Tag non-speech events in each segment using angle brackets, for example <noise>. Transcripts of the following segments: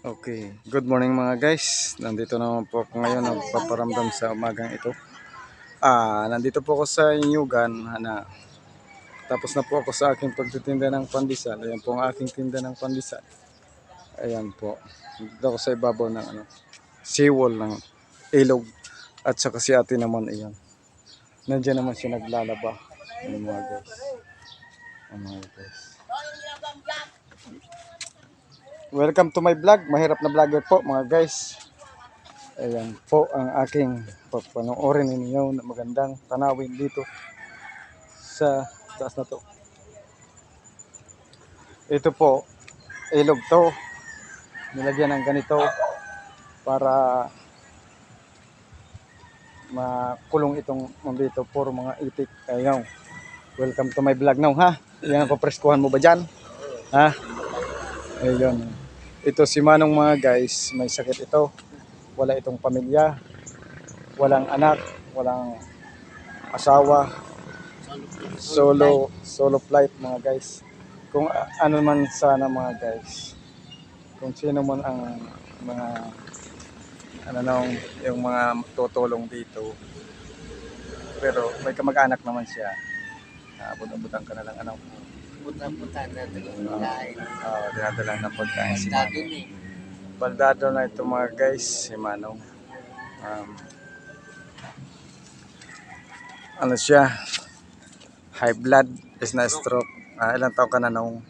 Okay, good morning mga guys. Nandito naman po ako ngayon nagpaparamdam sa umagang ito. Ah, nandito po ako sa Inyugan na tapos na po ako sa aking pagtitinda ng pandesal. Ayan po ang aking tinda ng pandesal. Ayan po. Dito ako sa ibabaw ng ano, seawall ng ilog. At saka si ate naman ayan. Nandiyan naman siya naglalaba. Ayan mga guys. Ayan mga guys. Welcome to my vlog. Mahirap na vlogger po mga guys. Ayan po ang aking papanoorin ninyo na magandang tanawin dito sa taas na to. Ito po, ilog to. Nilagyan ng ganito para makulong itong dito puro mga itik. Ayun. Welcome to my vlog now ha. Yan ang papreskuhan mo ba dyan? Ha? Ayun. Ito si Manong mga guys, may sakit ito. Wala itong pamilya. Walang anak, walang asawa. Solo solo flight mga guys. Kung ano man sana mga guys. Kung sino man ang mga ano nung yung mga tutulong dito. Pero may kamag-anak naman siya. Abot-abutan ka na lang ano. Puta-puta na tayo. Uh, dinadala ng pagkain si Manong. eh. Baldado na ito mga guys, si Manong. Um, ano siya? High blood is na stroke. Ah, ilang taon ka na nung?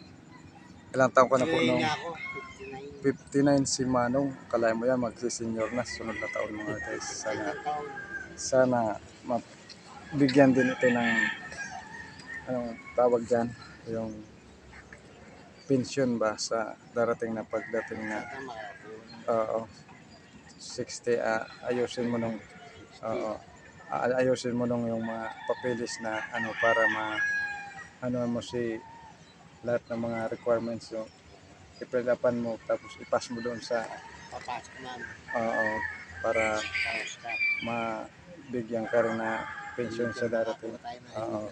Ilang taon ka na po nung? nga ako, 59 59 si Manong. Kalay mo yan, magsi-senior na. Sunod na taon mga guys. Sana, sana mabigyan din ito ng anong tawag dyan? Yung pension ba sa darating na pagdating na. Oo. 60 ah, ayusin mo nung oo. Ah, ayusin mo nung yung mga papeles na ano para ma ano mo si lahat ng mga requirements yung ipilapan mo tapos ipas mo doon sa Papasok na. oo para mabigyan ka rin na pension sa darating. Oo.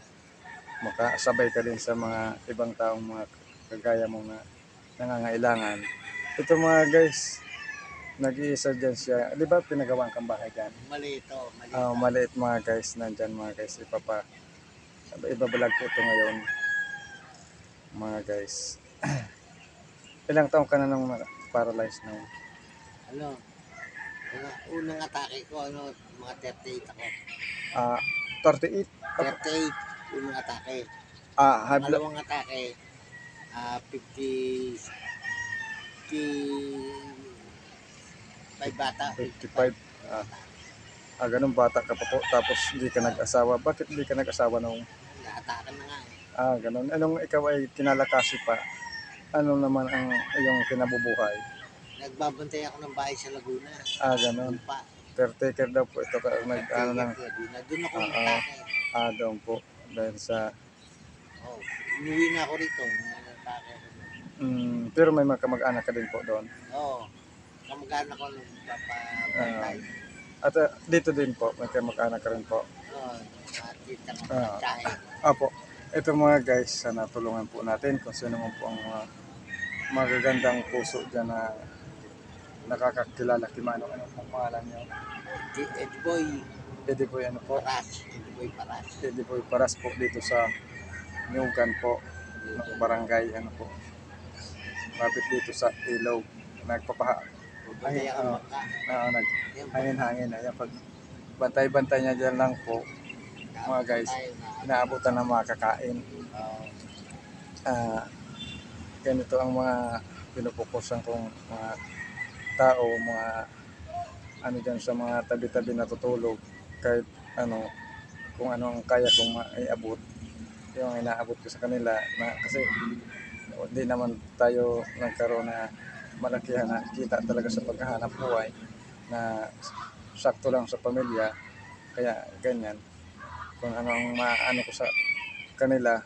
Makasabay ka din sa mga ibang taong mga kagaya mo na nangangailangan. Ito mga guys, nag-iisa dyan siya. Di ba pinagawa kang bahay dyan? Mali ito. Mali Ah, ito. maliit mga guys, nandyan mga guys. Ipapa, ibabalag ko ito ngayon. Mga guys. <clears throat> Ilang taong ka na nung paralyzed na? Ano? Una, unang atake ko, ano, mga 38 ako. Ah, 38? 38, unang atake. Ah, high blood. Pangalawang atake, ah 50, 55 bata. 55. Ah, ah, ganun bata ka pa po. Tapos hindi ka nag-asawa. Bakit hindi ka nag-asawa nung Naatakan na nga eh. Ah, ganun. Anong ikaw ay kinalakasi pa? Ano naman ang iyong kinabubuhay? Nagbabantay ako ng bahay sa Laguna. Ah, ganun. Pa. Caretaker daw po ito ka nag ano ng Laguna. Doon ako Oo. natake. ah, doon po dahil sa Oh, inuwi na ako rito. Natake ako doon. mm, pero may mga kamag-anak ka din po doon. Oo. Kamag-anak ko nung papabantay. At ah, dito din po may kamag-anak ka rin po. Oo. Nakita ko Ah. sa tsahe. Apo. Ito mga guys, sana tulungan po natin kung sino man po ang mga magagandang puso dyan na nakakakilala kay Manong. Ano pong pangalan niyo? Ed- Ed Boy Pwede po yan po. Paras. Ed Boy Paras. Pwede po iparas po dito sa Nyugan po. ng barangay ano po lapit dito sa ilaw nagpapaha Bantay ako oo. bangka. na nag hangin hangin ayan pag bantay-bantay niya dyan lang po mga guys. na. inaabutan ng mga kakain ah ganito ang mga pinupukusan kong mga tao mga ano dyan sa mga tabi-tabi natutulog kahit ano kung ano ang kaya kong maiabot yung inaabot ko sa kanila na kasi hindi naman tayo nagkaroon na malakihan na kita talaga sa paghahanap buhay na sakto lang sa pamilya. Kaya ganyan. Kung ano ang maano ko sa kanila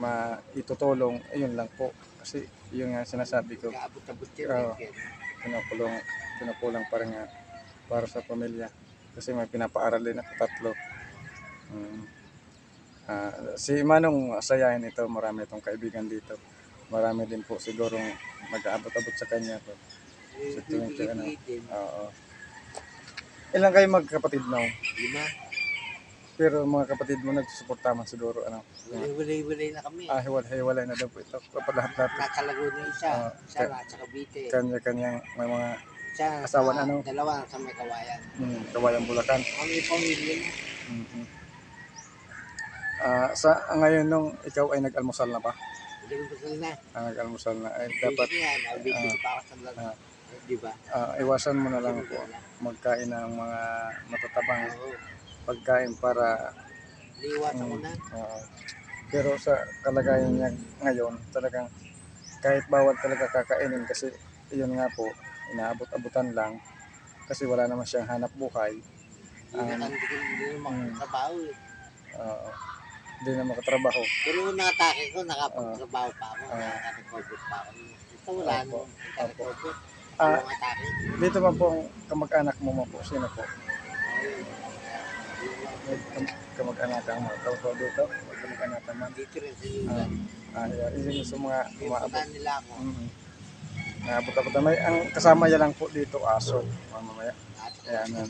maitutulong ayun lang po. Kasi yun nga sinasabi ko. Eh. pinukulong pinukulang pa rin nga para sa pamilya kasi may pinapaaral din ako tatlo Mm. Ah, si Manong Sayahin ito marami itong kaibigan dito marami din po sigurong mag-aabot-abot sa kanya po. Sa tuwing na. bibigay-bigay din. Oo. Ilan kayo magkapatid na? Lima. Pero mga kapatid mo nagsusuporta man siguro ano. Walay-walay na kami. Ah, hiwalay na daw po ito. Kapag lahat-lahat Nasa Laguna isa. Ah, isa ka- nasa Cavite. kanya-kanyang may mga Isa asawa sa- na, ano? Dalawa sa may kawayan. mm, kawayang bulakan. Kami pamilya na. Mhm. Ah, sa ngayon nung ikaw ay nag-almusal na pa, Dagdagal na. ah, nag-almusal na ay dapat Dapat. Yan. Nabibig pa ako sa Ah. lag. Di ba? ah, iwasan mo na lang po magkain ng mga matatabang Oo. pagkain para Liwas ako Mm. na. Oo. pero sa kalagayan niya ngayon talagang kahit bawal talaga kakainin kasi yun nga po inaabot-abutan lang kasi wala naman siyang hanap buhay Hindi na Ah. hindi hindi na Mm. makatrabaho eh. Oo. hindi na makatrabaho Pero nung nakatake ko, nakapagtrabaho pa ako. Ah. Nakapag-COVID pa ako. Ito wala nung nakapag-COVID. Ah. Dito man po ang kamag-anak mo mo po sino po kamag-anak mo tawag dito kamag-anak man Dito rin sa Yugan. ah yeah, yun yung sa mga umaabot nila ako. mm Naabot-abot na may ang kasama niya lang po dito aso. Mamaya. At kaya ano